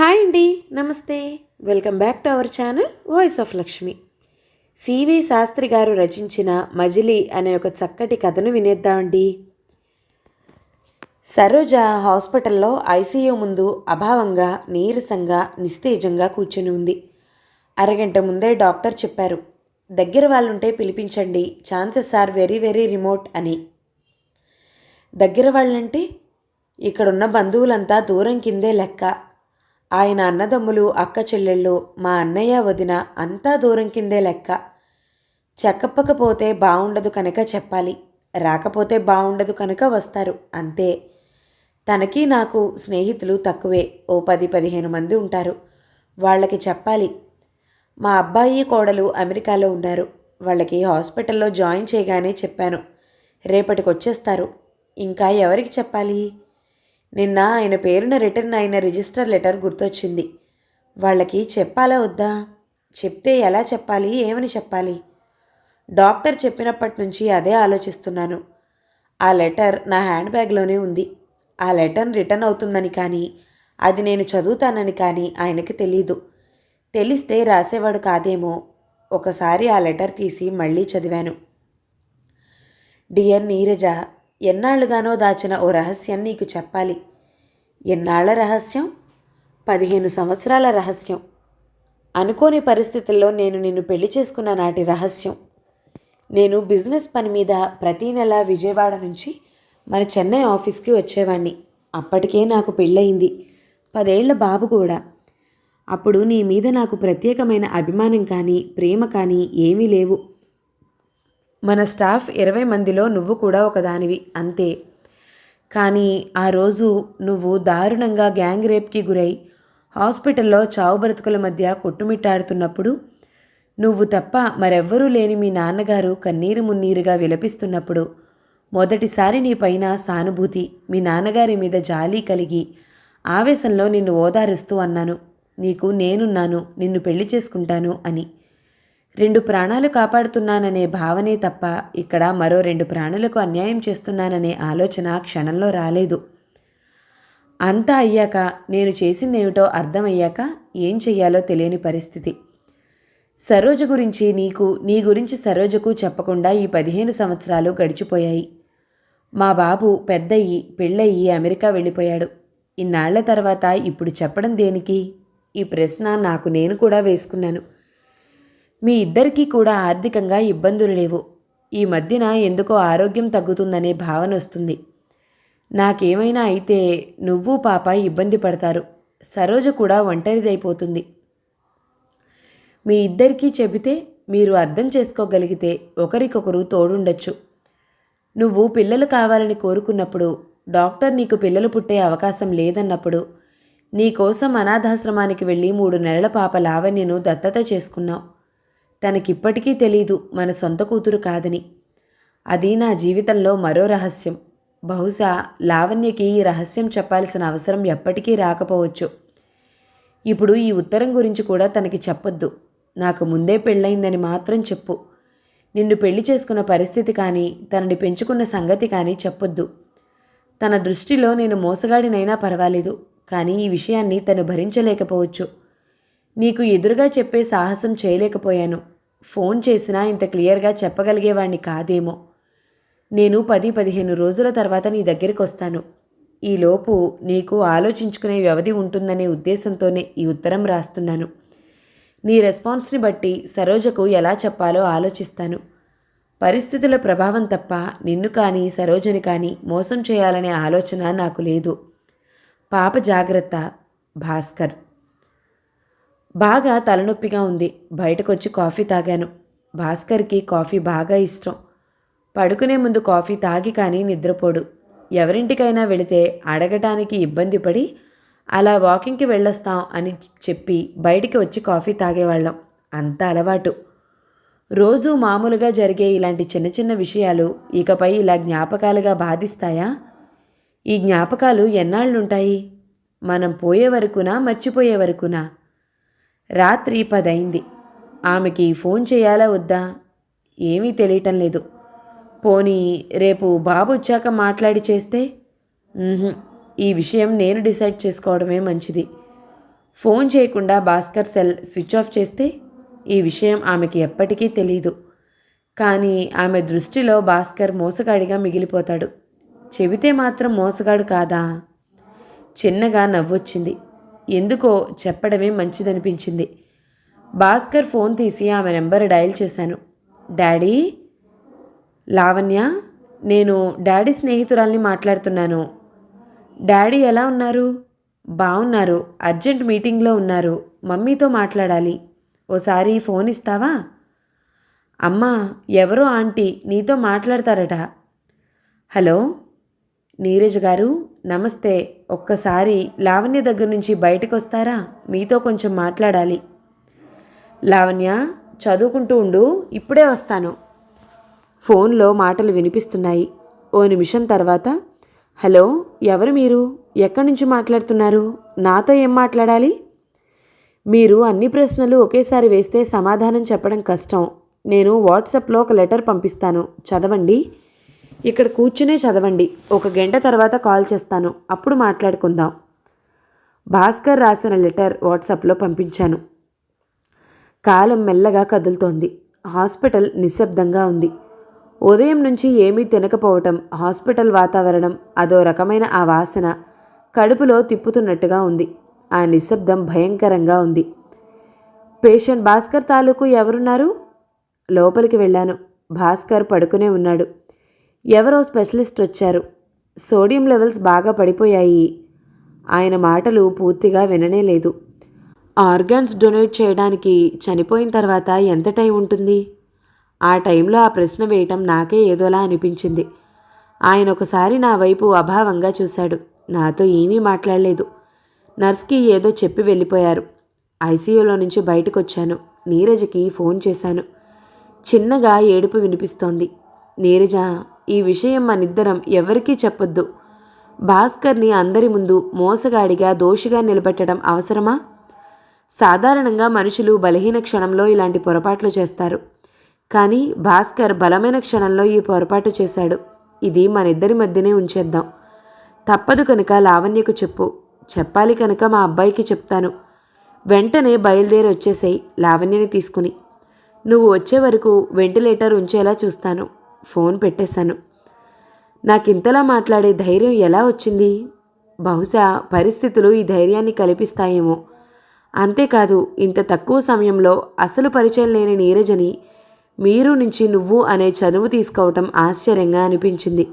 Hi అండి నమస్తే. Welcome back to our channel voice of Lakshmi. CV Sastri గారు రచించిన మజిలీ అనే ఒక చక్కటి కథను వినేద్దామండి సరోజ హాస్పిటల్లో ఐసీయూ ముందు అభావంగా నీరసంగా నిస్తేజంగా కూర్చొని ఉంది. అరగంట ముందే డాక్టర్ చెప్పారు దగ్గర వాళ్ళుంటే పిలిపించండి chances are very very remote అని. దగ్గర వాళ్ళంటే? ఇక్కడున్న బంధువులంతా దూరం కిందే లెక్క. ఆయన అన్నదమ్ములు అక్క చెల్లెళ్ళు మా అన్నయ్య వదిన అంతా దూరం కిందే లెక్క. చెక్కప్పకపోతే బాగుండదు కనుక చెప్పాలి. రాకపోతే బాగుండదు కనుక వస్తారు. అంతే. తనకి నాకు స్నేహితులు తక్కువే. ఓ పది పదిహేను మంది ఉంటారు. వాళ్ళకి చెప్పాలి. మా అబ్బాయి కోడలు అమెరికాలో ఉన్నారు. వాళ్ళకి హాస్పిటల్లో జాయిన్ చేయగానే చెప్పాను. రేపటికి వచ్చేస్తారు ఇంకా ఎవరికి చెప్పాలి? నిన్న ఆయన పేరున రిటర్న్ అయిన రిజిస్టర్ లెటర్ గుర్తొచ్చింది. వాళ్ళకి చెప్పాలా వద్దా? చెప్తే ఎలా చెప్పాలి? ఏమని చెప్పాలి? డాక్టర్ చెప్పినప్పటి నుంచి అదే ఆలోచిస్తున్నాను. ఆ లెటర్ నా హ్యాండ్ బ్యాగ్లోనే ఉంది. ఆ లెటర్ రిటర్న్ అవుతుందని కానీ అది నేను చదువుతానని కానీ ఆయనకి తెలీదు. తెలిస్తే రాసేవాడు కాదేమో. ఒకసారి ఆ లెటర్ తీసి మళ్ళీ చదివాను. డియర్ నీరజ ఎన్నాళ్ళుగానో దాచిన ఓ రహస్యం నీకు చెప్పాలి. ఎన్నాళ్ళ రహస్యం? పదిహేను సంవత్సరాల రహస్యం. అనుకోని పరిస్థితుల్లో నేను నిన్ను పెళ్ళి చేసుకున్న నాటి రహస్యం. నేను బిజినెస్ పని మీద ప్రతీ నెల విజయవాడ నుంచి మన చెన్నై ఆఫీస్కి వచ్చేవాణ్ణి. అప్పటికే నాకు పెళ్ళయింది. పదేళ్ళ బాబు కూడా. అప్పుడు నీ మీద నాకు ప్రత్యేకమైన అభిమానం కానీ ప్రేమ కానీ ఏమీ లేవు. మన స్టాఫ్ ఇరవై మందిలో నువ్వు కూడా ఒకదానివి అంతే. కానీ ఆ రోజు నువ్వు దారుణంగా గ్యాంగ్ రేప్కి గురై హాస్పిటల్లో చావు బ్రతుకుల మధ్య కొట్టుమిట్టాడుతున్నప్పుడు నువ్వు తప్ప మరెవ్వరూ లేని మీ నాన్నగారు కన్నీరు మున్నీరుగా విలపిస్తున్నప్పుడు మొదటిసారి నీ పైన సానుభూతి మీ నాన్నగారి మీద జాలి కలిగి ఆవేశంలో నిన్ను ఓదారుస్తూ అన్నాను. నీకు నేనున్నాను నిన్ను పెళ్ళి చేసుకుంటాను అని. రెండు ప్రాణాలు కాపాడుతున్నాననే భావనే తప్ప ఇక్కడ మరో రెండు ప్రాణులకు అన్యాయం చేస్తున్నాననే ఆలోచన క్షణంలో రాలేదు. అంతా అయ్యాక నేను చేసిందేమిటో అర్థమయ్యాక ఏం చెయ్యాలో తెలియని పరిస్థితి. సరోజ గురించి నీకు నీ గురించి సరోజకు చెప్పకుండా ఈ పదిహేను సంవత్సరాలు గడిచిపోయాయి. మా బాబు పెద్దయ్యి పెళ్ళయ్యి అమెరికా వెళ్ళిపోయాడు. ఇన్నాళ్ళ తర్వాత ఇప్పుడు చెప్పడం దేనికి? ఈ ప్రశ్న నాకు నేను కూడా వేసుకున్నాను. మీ ఇద్దరికీ కూడా ఆర్థికంగా ఇబ్బందులు లేవు. ఈ మధ్యన ఎందుకో ఆరోగ్యం తగ్గుతుందనే భావన వస్తుంది. నాకేమైనా అయితే నువ్వు పాప ఇబ్బంది పడతారు. సరోజ కూడా ఒంటరిదైపోతుంది. మీ ఇద్దరికీ చెబితే మీరు అర్థం చేసుకోగలిగితే ఒకరికొకరు తోడుండొచ్చు. నువ్వు పిల్లలు కావాలని కోరుకున్నప్పుడు డాక్టర్ నీకు పిల్లలు పుట్టే అవకాశం లేదన్నప్పుడు నీకోసం అనాథాశ్రమానికి వెళ్ళి మూడు నెలల పాప లావణ్యను దత్తత చేసుకున్నావు. తనకిప్పటికీ తెలీదు మన సొంత కూతురు కాదని. అది నా జీవితంలో మరో రహస్యం. బహుశా లావణ్యకి ఈ రహస్యం చెప్పాల్సిన అవసరం ఎప్పటికీ రాకపోవచ్చు. ఇప్పుడు ఈ ఉత్తరం గురించి కూడా తనకి చెప్పొద్దు. నాకు ముందే పెళ్ళయిందని మాత్రం చెప్పు. నిన్ను పెళ్ళి చేసుకున్న పరిస్థితి కానీ తనని పెంచుకున్న సంగతి కానీ చెప్పొద్దు. తన దృష్టిలో నేను మోసగాడినైనా పర్వాలేదు కానీ ఈ విషయాన్ని తను భరించలేకపోవచ్చు. నీకు ఎదురుగా చెప్పే సాహసం చేయలేకపోయాను. ఫోన్ చేసినా ఇంత క్లియర్గా చెప్పగలిగేవాణ్ణి కాదేమో. నేను పది పదిహేను రోజుల తర్వాత నీ దగ్గరికి వస్తాను. ఈలోపు నీకు ఆలోచించుకునే వ్యవధి ఉంటుందనే ఉద్దేశంతోనే ఈ ఉత్తరం రాస్తున్నాను. నీ రెస్పాన్స్ని బట్టి సరోజకు ఎలా చెప్పాలో ఆలోచిస్తాను. పరిస్థితుల ప్రభావం తప్ప నిన్ను కానీ సరోజని కానీ మోసం చేయాలనే ఆలోచన నాకు లేదు. పాప జాగ్రత్త భాస్కర్. బాగా తలనొప్పిగా ఉంది. బయటకొచ్చి కాఫీ తాగాను. భాస్కర్కి కాఫీ బాగా ఇష్టం. పడుకునే ముందు కాఫీ తాగి కానీ నిద్రపోడు. ఎవరింటికైనా వెళితే అడగటానికి ఇబ్బంది పడి అలా వాకింగ్కి వెళ్ళొస్తాం అని చెప్పి బయటికి వచ్చి కాఫీ తాగేవాళ్ళం. అంత అలవాటు. రోజు మామూలుగా జరిగే ఇలాంటి చిన్న చిన్న విషయాలు ఇకపై ఇలా జ్ఞాపకాలుగా బాధిస్తాయా? ఈ జ్ఞాపకాలు ఎన్నాళ్ళుంటాయి? మనం పోయే వరకునా మర్చిపోయే వరకునా? రాత్రి పదైంది. ఆమెకి ఫోన్ చేయాలా వద్దా? ఏమీ తెలియటం లేదు. పోనీ రేపు బాబు వచ్చాక మాట్లాడి చేస్తే? ఈ విషయం నేను డిసైడ్ చేసుకోవడమే మంచిది. ఫోన్ చేయకుండా భాస్కర్ సెల్ స్విచ్ ఆఫ్ చేస్తే? ఈ విషయం ఆమెకి ఎప్పటికీ తెలియదు కానీ ఆమె దృష్టిలో భాస్కర్ మోసగాడిగా మిగిలిపోతాడు. చెబితే మాత్రం మోసగాడు కాదా? చిన్నగా నవ్వొచ్చింది. ఎందుకో చెప్పడమే మంచిదనిపించింది. భాస్కర్ ఫోన్ తీసి ఆమె నెంబర్ డయల్ చేశాను. డాడీ? లావణ్య? నేను డాడీ స్నేహితురాల్ని మాట్లాడుతున్నాను. డాడీ ఎలా ఉన్నారు? బాగున్నారు అర్జెంట్ మీటింగ్లో ఉన్నారు. మమ్మీతో మాట్లాడాలి. ఓసారి ఫోన్ ఇస్తావా? అమ్మా ఎవరో ఆంటీ నీతో మాట్లాడతారట. హలో? నీరజ్ గారు? నమస్తే ఒక్కసారి లావణ్య దగ్గర నుంచి బయటకు వస్తారా మీతో కొంచెం మాట్లాడాలి. లావణ్య చదువుకుంటూ ఉండు ఇప్పుడే వస్తాను. ఫోన్లో మాటలు వినిపిస్తున్నాయి. ఓ నిమిషం తర్వాత హలో ఎవరు మీరు? ఎక్కడి నుంచి మాట్లాడుతున్నారు? నాతో ఏం మాట్లాడాలి? మీరు అన్ని ప్రశ్నలు ఒకేసారి వేస్తే సమాధానం చెప్పడం కష్టం. నేను వాట్సాప్లో ఒక లెటర్ పంపిస్తాను. చదవండి. ఇక్కడ కూర్చునే చదవండి. ఒక గంట తర్వాత కాల్ చేస్తాను. అప్పుడు మాట్లాడుకుందాం. భాస్కర్ రాసిన లెటర్ వాట్సాప్లో పంపించాను. కాలం మెల్లగా కదులుతోంది. హాస్పిటల్ నిశ్శబ్దంగా ఉంది. ఉదయం నుంచి ఏమీ తినకపోవటం హాస్పిటల్ వాతావరణం అదో రకమైన ఆ వాసన కడుపులో తిప్పుతున్నట్టుగా ఉంది. ఆ నిశ్శబ్దం భయంకరంగా ఉంది. పేషెంట్ భాస్కర్ తాలూకు ఎవరున్నారు? లోపలికి వెళ్ళాను. భాస్కర్ పడుకునే ఉన్నాడు. ఎవరో స్పెషలిస్ట్ వచ్చారు. సోడియం లెవెల్స్ బాగా పడిపోయాయి. ఆయన మాటలు పూర్తిగా విననే లేదు. ఆర్గాన్స్ డొనేట్ చేయడానికి చనిపోయిన తర్వాత ఎంత టైం ఉంటుంది? ఆ టైంలో ఆ ప్రశ్న వేయటం నాకే ఏదోలా అనిపించింది. ఆయన ఒకసారి నా వైపు అభావంగా చూశాడు. నాతో ఏమీ మాట్లాడలేదు. నర్స్కి ఏదో చెప్పి వెళ్ళిపోయారు. ఐసీయూలో నుంచి బయటకు వచ్చాను నీరజకి ఫోన్ చేశాను. చిన్నగా ఏడుపు వినిపిస్తోంది. నీరజ ఈ విషయం మనిద్దరం ఎవరికీ చెప్పొద్దు. భాస్కర్ని అందరి ముందు మోసగాడిగా దోషిగా నిలబెట్టడం అవసరమా? సాధారణంగా మనుషులు బలహీన క్షణంలో ఇలాంటి పొరపాట్లు చేస్తారు. కానీ భాస్కర్ బలమైన క్షణంలో ఈ పొరపాటు చేశాడు. ఇది మన ఇద్దరి మధ్యనే ఉంచేద్దాం. తప్పదు కనుక లావణ్యకు చెప్పు. చెప్పాలి కనుక మా అబ్బాయికి చెప్తాను. వెంటనే బయలుదేరి వచ్చేసాయి లావణ్యని తీసుకుని. నువ్వు వచ్చే వరకు వెంటిలేటర్ ఉంచేలా చూస్తాను. ఫోన్ పెట్టేశాను. నాకింతలా మాట్లాడే ధైర్యం ఎలా వచ్చింది? బహుశా పరిస్థితులు ఈ ధైర్యాన్ని కల్పిస్తాయేమో. అంతేకాదు ఇంత తక్కువ సమయంలో అసలు పరిచయం లేని నీరజని మీరు నుంచి నువ్వు అనే చదువు తీసుకోవటం ఆశ్చర్యంగా అనిపించింది.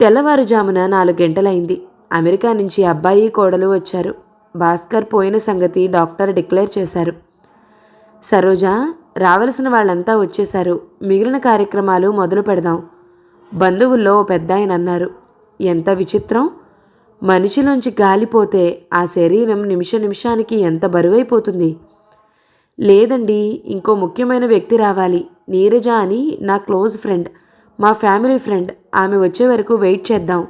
తెల్లవారుజామున నాలుగు గంటలైంది. అమెరికా నుంచి అబ్బాయి కోడలు వచ్చారు. భాస్కర్ పోయిన సంగతి డాక్టర్ డిక్లేర్ చేశారు. సరోజ రావలసిన వాళ్ళంతా వచ్చేశారు. మిగిలిన కార్యక్రమాలు మొదలు పెడదాం. బంధువుల్లో పెద్ద ఆయన అన్నారు. ఎంత విచిత్రం! మనిషిలోంచి గాలిపోతే ఆ శరీరం నిమిష నిమిషానికి ఎంత బరువైపోతుంది? లేదండి ఇంకో ముఖ్యమైన వ్యక్తి రావాలి. నీరజ అని నా క్లోజ్ ఫ్రెండ్ మా ఫ్యామిలీ ఫ్రెండ్. ఆమె వచ్చే వరకు వెయిట్ చేద్దాం.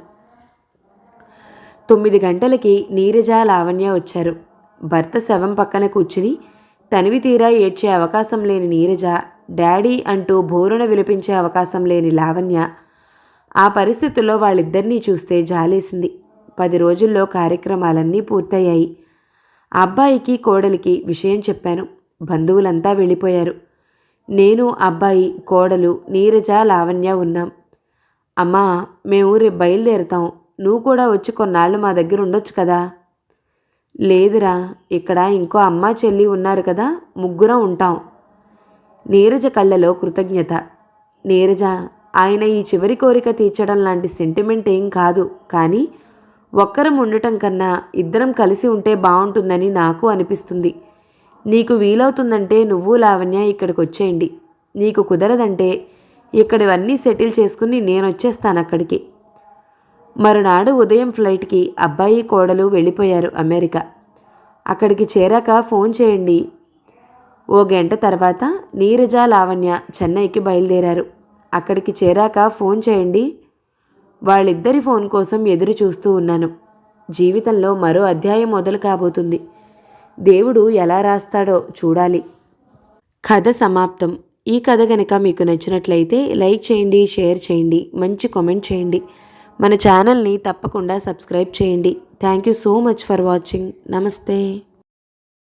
తొమ్మిది గంటలకి నీరజ లావణ్య వచ్చారు. భర్త శవం పక్కన కూర్చుని తనివి తీరా ఏడ్చే అవకాశం లేని నీరజ డాడీ అంటూ బోరున విలిపించే అవకాశం లేని లావణ్య ఆ పరిస్థితుల్లో వాళ్ళిద్దరినీ చూస్తే జాలేసింది. పది రోజుల్లో కార్యక్రమాలన్నీ పూర్తయ్యాయి. అబ్బాయికి కోడలికి విషయం చెప్పాను. బంధువులంతా వెళ్ళిపోయారు. నేను అబ్బాయి కోడలు నీరజ లావణ్య ఉన్నాం. అమ్మా మేము రేపు బయలుదేరుతాం. నువ్వు కూడా వచ్చి కొన్నాళ్ళు మా దగ్గర ఉండొచ్చు కదా? లేదురా ఇక్కడ ఇంకో అమ్మ చెల్లి ఉన్నారు కదా ముగ్గురం ఉంటాం. నీరజ కళ్ళలో కృతజ్ఞత. నీరజ ఆయన ఈ చివరి కోరిక తీర్చడం లాంటి సెంటిమెంట్ ఏం కాదు కానీ ఒక్కరం ఉండటం కన్నా ఇద్దరం కలిసి ఉంటే బాగుంటుందని నాకు అనిపిస్తుంది. నీకు వీలవుతుందంటే నువ్వు లావణ్య ఇక్కడికి వచ్చేయండి. నీకు కుదరదంటే ఇక్కడివన్నీ సెటిల్ చేసుకుని నేను వచ్చేస్తాను అక్కడికి మరునాడు ఉదయం ఫ్లైట్కి అబ్బాయి కోడలు వెళ్ళిపోయారు అమెరికా. అక్కడికి చేరాక ఫోన్ చేయండి. ఓ గంట తర్వాత నీరజ లావణ్య చెన్నైకి బయలుదేరారు. అక్కడికి చేరాక ఫోన్ చేయండి. వాళ్ళిద్దరి ఫోన్ కోసం ఎదురు చూస్తూ ఉన్నాను. జీవితంలో మరో అధ్యాయం మొదలు కాబోతుంది. దేవుడు ఎలా రాస్తాడో చూడాలి. కథ సమాప్తం. ఈ కథ గనక మీకు నచ్చినట్లయితే లైక్ చేయండి షేర్ చేయండి మంచి కామెంట్ చేయండి. మన ఛానల్ని తప్పకుండా సబ్స్క్రైబ్ చేయండి. Thank you so much for watching నమస్తే